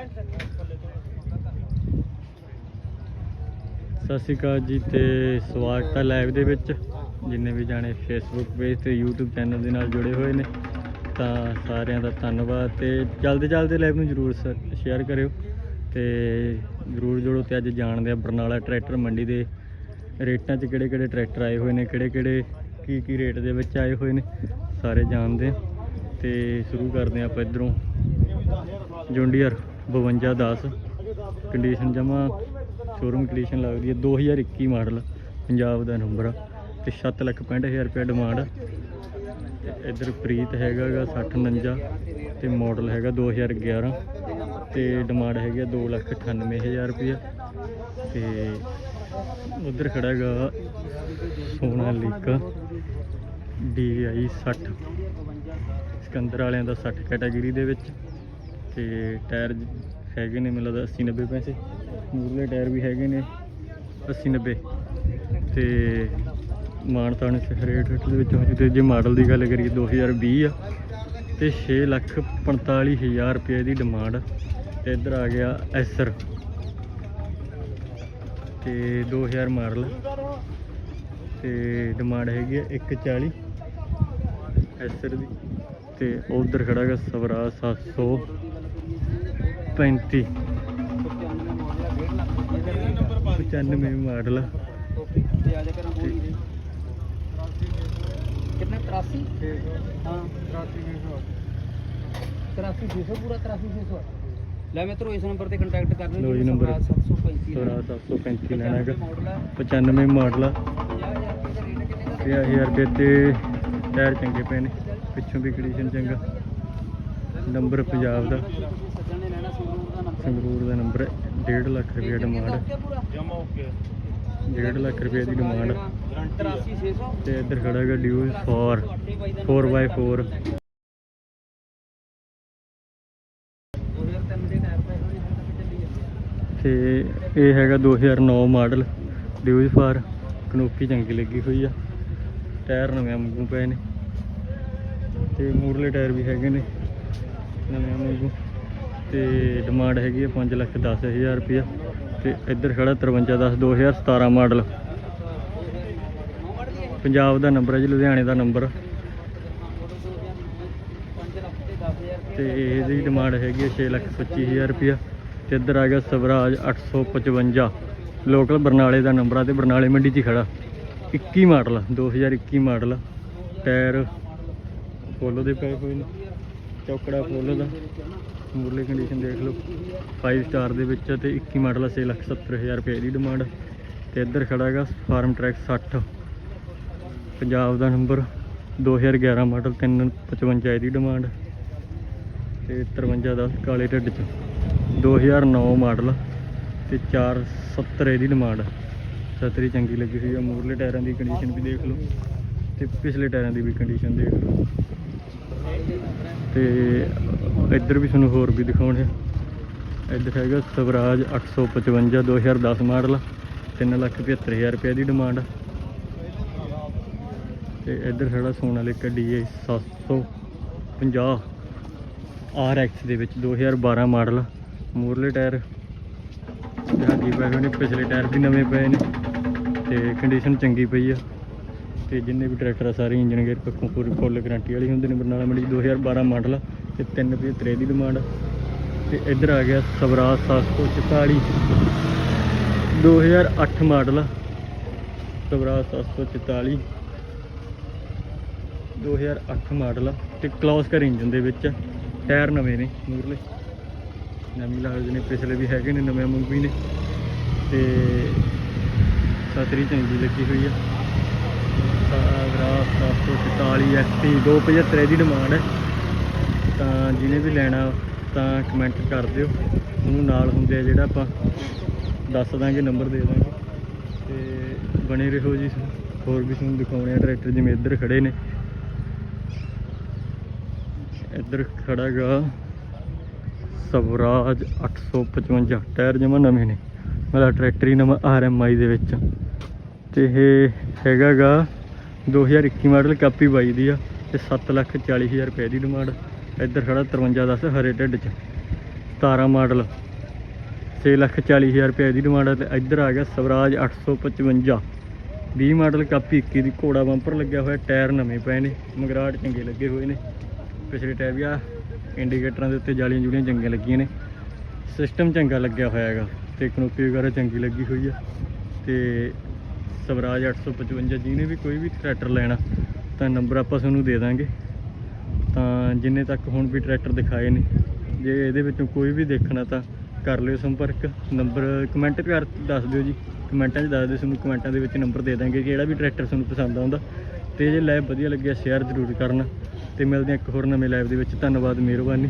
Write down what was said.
ਸਤਿ ਸ਼੍ਰੀ ਅਕਾਲ ਜੀ ਤੇ ਸਵਾਗਤ ਹੈ ਲਾਈਵ ਦੇ ਵਿੱਚ। ਜਿੰਨੇ ਵੀ ਜਾਣੇ ਫੇਸਬੁੱਕ ਪੇਜ ਤੇ YouTube ਚੈਨਲ ਦੇ ਨਾਲ ਜੁੜੇ ਹੋਏ ਨੇ, ਤਾਂ ਸਾਰਿਆਂ ਦਾ ਧੰਨਵਾਦ ਤੇ ਜਲਦੀ ਜਲਦੀ ਲਾਈਵ ਨੂੰ ਜਰੂਰ ਸ਼ੇਅਰ ਕਰਿਓ ਤੇ ਜਰੂਰ ਜੁੜੋ ਤੇ ਅੱਜ ਜਾਣਦੇ ਆ ਬਰਨਾਲਾ ਟਰੈਕਟਰ ਮੰਡੀ ਦੇ ਰੇਟਾਂ 'ਚ ਕਿਹੜੇ ਕਿਹੜੇ ਟਰੈਕਟਰ ਆਏ ਹੋਏ ਨੇ, ਕਿਹੜੇ ਕਿਹੜੇ, ਕੀ ਕੀ ਰੇਟ ਦੇ ਵਿੱਚ ਆਏ ਹੋਏ ਨੇ, ਸਾਰੇ ਜਾਣਦੇ ਆ ਤੇ ਸ਼ੁਰੂ ਕਰਦੇ ਆ ਆਪਾਂ ਇਧਰੋਂ। John Deere. 5210 ਕੰਡੀਸ਼ਨ ਜਮਾ ਸ਼ੋਰੂਮ ਕੰਡੀਸ਼ਨ ਲੱਗਦੀ ਹੈ 2021 ਮਾਡਲ ਪੰਜਾਬ ਦਾ ਨੰਬਰ ਆ, ਤੇ 7 ਲੱਖ 65000 ਰੁਪਏ ਡਿਮਾਂਡ ਤੇ ਇੱਧਰ ਪ੍ਰੀਤ ਹੈਗਾ ਗਾ 60 49 ਤੇ ਮਾਡਲ ਹੈਗਾ 2011 ਤੇ ਡਿਮਾਂਡ ਹੈਗੀ ਆ 2 ਲੱਖ 98000 ਰੁਪਏ ਤੇ ਉਧਰ ਖੜਾ ਹੈਗਾ ਸੋਨਾਲੀਕਾ DI 60 ਸਿਕੰਦਰ ਵਾਲਿਆਂ ਦਾ 60 ਕੈਟਾਗਰੀ ਦੇ ਵਿੱਚ। ਤੇ ਟਾਇਰ ਹੈਗੇ ਨੇ ਮੈਨੂੰ ਲੱਗਦਾ 80 90 ਪੈਸੇ। ਮੂਰਲੇ ਟਾਇਰ ਵੀ ਹੈਗੇ ਨੇ 80 90 ਤੇ ਮਾਨਤਾਨ ਰੇਟ ਰੇਟ ਦੇ ਵਿੱਚ ਹੋ ਤੇ ਜੇ ਮਾਡਲ ਦੀ ਗੱਲ ਕਰੀਏ 2020 ਆ, ਤੇ 6 ਲੱਖ 45000 ਰੁਪਏ ਦੀ ਡਿਮਾਂਡ ਤੇ ਇੱਧਰ ਆ ਗਿਆ ਐਸਰ। ਤੇ 2000 ਮਾਡਲ। ਤੇ ਡਿਮਾਂਡ ਹੈਗੀ ਆ 140 ਐਸਰ ਦੀ। ਤੇ ਉਧਰ ਖੜਾਗਾ ਸਵਰਾਜ 700 35 95 ਮਾਡਲ। कितने तिरासी हाँ तिरासी ਲੈਣਾ। ਹੈਗਾ। 95 ਮਾਡਲ ਆ। 50000 ਰੁਪਏ ਚੰਗੇ ਪਏ ਨੇ। ਪਿੱਛੋਂ ਵੀ ਕੰਡੀਸ਼ਨ ਚੰਗਾ। ਨੰਬਰ ਪੰਜਾਬ ਦਾ। ਸੰਗਰੂਰ ਦਾ ਨੰਬਰ ਨੰਬਰ 1.5 ਲੱਖ ਰੁਪਏ ਡਿਮਾਂਡ ਜਮਾ ਓਕੇ 1.5 ਲੱਖ ਰੁਪਏ ਦੀ ਡਿਮਾਂਡ 83600 ਤੇ ਇੱਧਰ ਖੜਾ ਹੈਗਾ ਡਿਊਲ 4 4x4 2003 ਦੇ ਟਾਇਰ ਪਏ ਹੋਏ ਨੇ ਤਾਂ ਇਹ ਹੈਗਾ 2009 ਮਾਡਲ ਡਿਊਲ 4 ਕਨੋਪੀ ਚੰਗੀ ਲੱਗੀ ਹੋਈ ਆ। ਟਾਇਰ ਨਵੇਂ ਵਾਂਗੂ ਪਏ ਨੇ। ਤੇ ਮੂਰਲੇ ਟਾਇਰ ਵੀ ਹੈਗੇ ਨੇ ਨਵੇਂ ਵਾਂਗੂ। ਤੇ ਡਿਮਾਂਡ ਹੈਗੀ ਹੈ 5 ਲੱਖ 10000 ਰੁਪਇਆ ਤੇ ਇੱਧਰ ਖੜਾ 5310 2017 ਮਾਡਲ ਪੰਜਾਬ ਦਾ ਨੰਬਰ ਹੈ ਜੀ, ਲੁਧਿਆਣੇ ਦਾ ਨੰਬਰ 5 ਤੇ ਇਹਦੀ ਡਿਮਾਂਡ ਹੈਗੀ ਹੈ 6 ਲੱਖ 25000 ਰੁਪਇਆ ਤੇ ਇੱਧਰ ਆ ਗਿਆ ਸਵਰਾਜ 855 ਲੋਕਲ ਬਰਨਾਲੇ ਦਾ ਨੰਬਰ ਆ ਤੇ ਬਰਨਾਲੇ ਮੰਡੀ 'ਚ ਹੀ ਖੜਾ। 21 ਮਾਡਲ 2021 ਮਾਡਲ ਟਾਇਰ ਪੋਲੋ ਦੇ ਪਏ ਹੋਏ ਨੇ, ਚੌਕੜਾ ਫੋਲੋ ਦਾ। ਮੁਰਲੀ ਕੰਡੀਸ਼ਨ ਦੇਖ ਲਓ। 5 ਸਟਾਰ ਦੇ ਵਿੱਚ ਆ ਤੇ 21 ਮਾਡਲ 6 ਲੱਖ 70000 ਰੁਪਏ ਦੀ ਡਿਮਾਂਡ ਤੇ ਇੱਧਰ ਖੜਾ ਹੈਗਾ ਫਾਰਮ ਟਰੈਕ 60 ਪੰਜਾਬ ਦਾ ਨੰਬਰ 2011 ਮਾਡਲ 355 ਦੀ ਡਿਮਾਂਡ ਤੇ 5310 ਕਾਲੇ ਢਿੱਡ ਚ। 2009 ਮਾਡਲ ਤੇ 470 ਇਹਦੀ ਡਿਮਾਂਡ ਸਤਰੀ ਚੰਗੀ ਲੱਗੀ ਸੀ ਆ, ਮੂਰਲੇ ਟਾਇਰਾਂ ਦੀ ਕੰਡੀਸ਼ਨ ਵੀ ਦੇਖ ਲਓ। ਤੇ ਪਿਛਲੇ ਟਾਇਰਾਂ ਦੀ ਵੀ ਕੰਡੀਸ਼ਨ ਦੇਖ ਲਓ। ਤੇ ਇੱਧਰ ਵੀ ਤੁਹਾਨੂੰ ਹੋਰ ਵੀ ਦਿਖਾਉਣੇ ਇੱਧਰ ਹੈਗਾ ਸਵਰਾਜ 855 2010 ਮਾਡਲ 375000 ਰੁਪਏ ਦੀ ਡਿਮਾਂਡ। ਤੇ ਇੱਧਰ ਖੜਾ ਸੋਨਾਲੀਕਾ DI 750 RX ਦੇ ਵਿੱਚ 2012 ਮਾਡਲ, ਮੋਰਲੇ ਟਾਇਰ। ਜਹਾਗੀ ਪਏ ਹੋਏ ਨੇ, ਪਿਛਲੇ ਟਾਇਰ ਵੀ ਨਵੇਂ ਪਏ ਨੇ। ਤੇ ਕੰਡੀਸ਼ਨ ਚੰਗੀ ਪਈ ਆ। ਤੇ ਜਿੰਨੇ ਵੀ ਟਰੈਕਟਰ ਆ, ਸਾਰੇ ਇੰਜਨ ਗੇਅਰ ਪੱਖੋਂ ਪੂਰੀ ਫੁੱਲ ਗਾਰੰਟੀ ਵਾਲੀ ਹੁੰਦੇ ਨੇ ਬਰਨਾਲਾ ਮੰਡੀ 'ਚ। 2012 ਮਾਡਲ ਤੇ 353 ਦੀ ਡਿਮਾਂਡ ਤੇ ਇੱਧਰ ਆ ਗਿਆ ਸਵਰਾਜ 744 2008 ਮਾਡਲ ਸਵਰਾਜ 744 2008 ਮਾਡਲ ਤੇ ਕਲੌਸ ਕਰ ਇੰਜਨ ਦੇ ਵਿੱਚ ਟਾਇਰ ਨਵੇਂ ਨੇ ਮੂਰਲੇ ਨਵੀਂ ਲੱਗਦੇ ਨੇ, ਪਿਛਲੇ ਵੀ ਹੈਗੇ ਨੇ, ਨਵੇਂ ਵਾਂਗੂ ਨੇ। ਤੇ ਸਤਰੀ ਚੰਗੀ ਲੱਗੀ ਹੋਈ ਆ। ਸਾਗਰਾ 744 ਐਕਟੀ 275 ਦੀ ਡਿਮਾਂਡ ਹੈ। ਤਾਂ ਜਿਹਨੇ ਵੀ ਲੈਣਾ, ਤਾਂ ਕਮੈਂਟ ਕਰ ਦਿਓ। ਉਹਨੂੰ ਨਾਲ ਹੁੰਦੇ ਆ ਜਿਹੜਾ ਆਪਾਂ ਦੱਸ ਦਾਂਗੇ ਨੰਬਰ ਦੇ ਦਾਂਗੇ। ਤੇ ਬਣੇ ਰਹੋ ਜੀ। ਹੋਰ ਵੀ ਤੁਹਾਨੂੰ ਦਿਖਾਉਣੇ ਆ ਟਰੈਕਟਰ ਜਿਵੇਂ ਇੱਧਰ ਖੜੇ ਨੇ। ਇੱਧਰ ਖੜਾ ਗਾ ਸਵਰਾਜ 855 ਟਾਇਰ ਜਮਾ ਨਵੇਂ ਨੇ। ਮੇਰਾ ਟਰੈਕਟਰ ਹੀ ਨਵਾਂ ਆਰਐਮਆਈ ਦੇ ਵਿੱਚ। ਤੇ ਇਹ ਹੈਗਾ ਗਾ 2021 ਮਾਡਲ ਕਾਪੀ ਬਾਈ ਦੀ ਆ ਤੇ 7 ਲੱਖ 40 ਹਜ਼ਾਰ ਰੁਪਏ ਦੀ ਡਿਮਾਂਡ। ਇੱਧਰ ਖੜਾ 5310 ਹਰੇ ਢਿੱਡ ਚ। 17 ਮਾਡਲ। 640000 ਰੁਪਏ ਦੀ ਡਿਮਾਂਡ ਹੈ ਤੇ ਇੱਧਰ ਆ ਗਿਆ ਸਵਰਾਜ 855 20 ਮਾਡਲ ਕਾਪੀ 21 ਦੀ ਘੋੜਾ ਬੰਪਰ ਲੱਗਿਆ ਹੋਇਆ, ਟਾਇਰ ਨਵੇਂ ਪਏ ਨੇ ਮਗਰਾਟ ਚੰਗੇ ਲੱਗੇ ਹੋਏ ਨੇ। ਪਿਛਲੇ ਟਾਇਰ ਵੀ ਆ, ਇੰਡੀਕੇਟਰਾਂ ਦੇ ਉੱਤੇ ਜਾਲੀਆਂ ਜੁਲੀਆਂ ਚੰਗੀਆਂ ਲੱਗੀਆਂ ਨੇ। ਸਿਸਟਮ ਚੰਗਾ ਲੱਗਿਆ ਹੋਇਆ ਹੈਗਾ ਤੇ ਕਨੋਪੀ ਵਗੈਰਾ ਚੰਗੀ ਲੱਗੀ ਹੋਈ ਆ ਤੇ ਸਵਰਾਜ 855 ਜਿਹਨੇ ਵੀ ਕੋਈ ਵੀ ਟਰੈਕਟਰ ਲੈਣਾ, ਤਾਂ ਨੰਬਰ ਆਪਾਂ ਤੁਹਾਨੂੰ ਦੇ ਦਾਂਗੇ। ਤਾਂ ਜਿੰਨੇ ਤੱਕ ਹੁਣ ਵੀ ਟਰੈਕਟਰ ਦਿਖਾਏ ਨੇ, ਜੇ ਇਹਦੇ ਵਿੱਚੋਂ ਕੋਈ ਵੀ ਦੇਖਣਾ ਤਾਂ ਕਰ ਲਿਓ ਸੰਪਰਕ। ਨੰਬਰ ਕਮੈਂਟ ਕਰ, ਦੱਸ ਦਿਓ ਜੀ। ਕਮੈਂਟਾਂ 'ਚ ਦੱਸ ਦਿਓ, ਤੁਹਾਨੂੰ ਕਮੈਂਟਾਂ ਦੇ ਵਿੱਚ ਨੰਬਰ ਦੇ ਦਾਂਗੇ ਜਿਹੜਾ ਵੀ ਟਰੈਕਟਰ ਤੁਹਾਨੂੰ ਪਸੰਦ ਆਉਂਦਾ। ਤੇ ਜੇ ਲਾਈਵ ਵਧੀਆ ਲੱਗਿਆ ਸ਼ੇਅਰ ਜ਼ਰੂਰ ਕਰਨਾ। ਤੇ ਮਿਲਦੇ ਹਾਂ ਇੱਕ ਹੋਰ ਨਵੇਂ ਲਾਈਵ ਦੇ ਵਿੱਚ। ਧੰਨਵਾਦ, ਮਿਹਰਬਾਨੀ।